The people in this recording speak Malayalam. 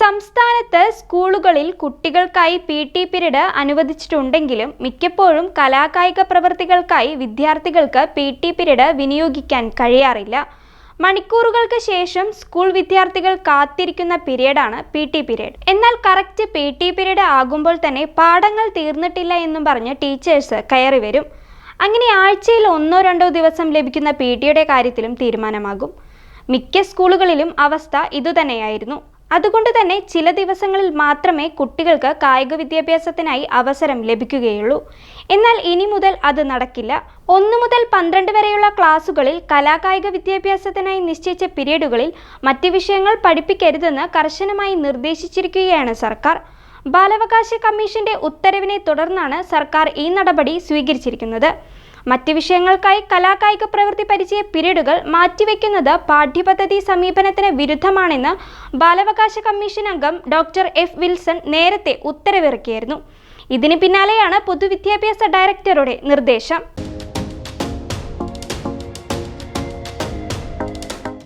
സംസ്ഥാനത്ത് സ്കൂളുകളിൽ കുട്ടികൾക്കായി പി ടി പിരീഡ് അനുവദിച്ചിട്ടുണ്ടെങ്കിലും മിക്കപ്പോഴും കലാകായിക പ്രവൃത്തികൾക്കായി വിദ്യാർത്ഥികൾക്ക് പി ടി പിരീഡ് വിനിയോഗിക്കാൻ കഴിയാറില്ല. മണിക്കൂറുകൾക്ക് ശേഷം സ്കൂൾ വിദ്യാർത്ഥികൾ കാത്തിരിക്കുന്ന പീരീഡാണ് പി ടി പീരീഡ്. എന്നാൽ കറക്റ്റ് പി ടി പീരീഡ് ആകുമ്പോൾ തന്നെ പാഠങ്ങൾ തീർന്നിട്ടില്ല എന്നും പറഞ്ഞ് ടീച്ചേഴ്സ് കയറി വരും. അങ്ങനെ ആഴ്ചയിൽ ഒന്നോ രണ്ടോ ദിവസം ലഭിക്കുന്ന പി ടിയുടെ കാര്യത്തിലും തീരുമാനമാകും. മിക്ക സ്കൂളുകളിലും അവസ്ഥ ഇതുതന്നെയായിരുന്നു. അതുകൊണ്ട് തന്നെ ചില ദിവസങ്ങളിൽ മാത്രമേ കുട്ടികൾക്ക് കായിക വിദ്യാഭ്യാസത്തിനായി അവസരം ലഭിക്കുകയുള്ളൂ. എന്നാൽ ഇനി മുതൽ അത് നടക്കില്ല. ഒന്നു മുതൽ പന്ത്രണ്ട് വരെയുള്ള ക്ലാസുകളിൽ കലാകായിക വിദ്യാഭ്യാസത്തിനായി നിശ്ചയിച്ച പീരീഡുകളിൽ മറ്റ് വിഷയങ്ങൾ പഠിപ്പിക്കരുതെന്ന് കർശനമായി നിർദ്ദേശിച്ചിരിക്കുകയാണ് സർക്കാർ. ബാലാവകാശ കമ്മീഷന്റെ ഉത്തരവിനെ തുടർന്നാണ് സർക്കാർ ഈ നടപടി സ്വീകരിച്ചിരിക്കുന്നത്. മറ്റ് വിഷയങ്ങൾക്കായി കലാകായിക പ്രവൃത്തി പരിചയ പിരീഡുകൾ മാറ്റിവെക്കുന്നത് പാഠ്യപദ്ധതി സമീപനത്തിന് വിരുദ്ധമാണെന്ന് ബാലാവകാശ കമ്മീഷൻ അംഗം ഡോക്ടർ എഫ് വിൽസൺ നേരത്തെ ഉത്തരവിറക്കിയിരുന്നു. ഇതിന് പിന്നാലെയാണ് പൊതുവിദ്യാഭ്യാസ ഡയറക്ടറുടെ നിർദ്ദേശം.